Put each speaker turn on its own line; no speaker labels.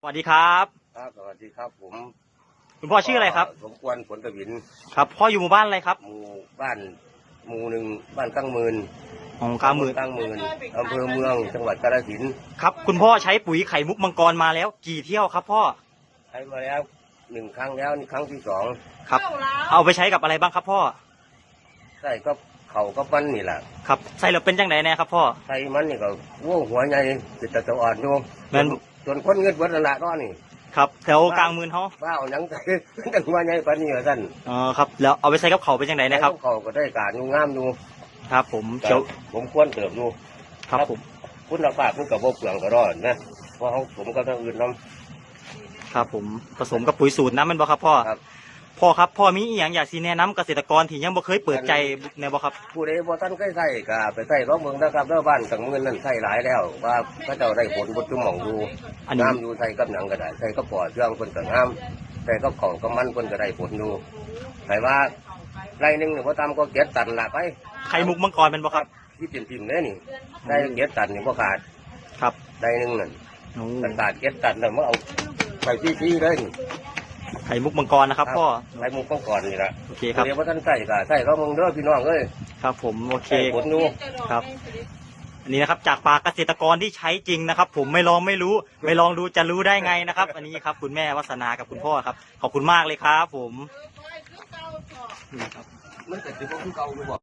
สวัสดีครับ
ครับสวัสดีครับผม
คุณพ่อชื่ออะไรครับ
สมควรผลกวิน
ครับพ่ออยู่หมู่บ้านอะไรครับ
หมู่บ้านหมู่หนึ่งบ้านตั้งหมื่น
ของกาหมื่น
ตั้งหมื่นอำเภอเมืองจังหวัดกาฬสินธุ์
ครับคุณพ่อใช้ปุ๋ยไข่มุกมังกรมาแล้ว กี่เที่ยวครับ พ่อ
ใช้มาแล้วหนึ่งครั้งแล้วนี่ครั้งที่สอง
ครับ เอาไปใช้กับอะไรบ้างครับพ่อ
ใส่ก็เข่าก็มันนี่แหละ
ครับใส่แล้วเป็นจังไหนแน่ครับพ่อ
ใส่มันนี่ก็โว้หัวใหญ่จิตตะอ่อนอยู่
แม่น
จนคนเงินวัดละเนาะนี่
ครับแถวกลางหมื่นเขา
ว่าเอาหนังใส่ตั้งหัวใหญ่ปานนี้เหรอท่าน
อ๋อครับ แล้วเอาไปใช้กับเขาเป็นจังไหนนะครับ
เขาก็ได้การอยู่งามอยู่
ครับ ผมเขียว
ผมควรเติบอยู่
ครับผม
คุณภาพมันกับโบเปลืองก็รอดนะเพราะเขาผมก็ต้องอื่นน้ำ
ครับ ผมผสมกับปุ๋ยสูตรน้ำมันบ่ครับพ่อ
ครับ
พ่อครับพ่อมีอีหยังอยากสีแนะนำเกษตรกรที่ยังบ่เคยเปิดใจในบ่ครับ
ผู้ใดบ่ท่านเคยใส่ก็ไปใส่ร้องเมืองนะครับแล้วบ้านต่างเมืองนั่นใส่หลายแล้ว ว่าพระเจ้าได้ผลบนจุ่มหม่องอยู่
อันนี้
น้ำอยู่ใส่กับหนังก็ได้ใส่กับปอดเครื่องคนก็งามใส่กับของกับมันคนก็ได้ผลอยู่ใส่ว่าไรหนึ่งเนี่ยพอตามก็เก็ดตันละไป
ไข่มุกมังกรเป็นบ่ครับ
ที่เต็มทิมเลยนี่ได้เก็ดตันนี่พอขาด
ครับ
ได้หนึ่งนั่น
โอ้
ตันขาดเก็ดตันแล้วมาเอาไปที่ที่เลยนี่
ไข่มุกมังกรนะครับพ่อ
ไปมุกก้องก่อนนี่ละ
โอเคครับ
เดี๋ยวพอท่านใส่ก็ใส่ร้องเมืองเด้อพี่น้องเอ้ย
ครับผมโอเค
ใส่ผลอยู่
ครับ อันนี้นะครับจากปากเกษตรกรที่ใช้จริงนะครับ ผมไม่ลองไม่รู้ ไม่ลองดูจะรู้ได้ไงนะครับ อันนี้ครับ คุณแม่วัฒนากับคุณพ่อครับ ขอบคุณมากเลยครับ ผมนี่ครับ
มันจะถือว่าคือเก่าอยู่บ่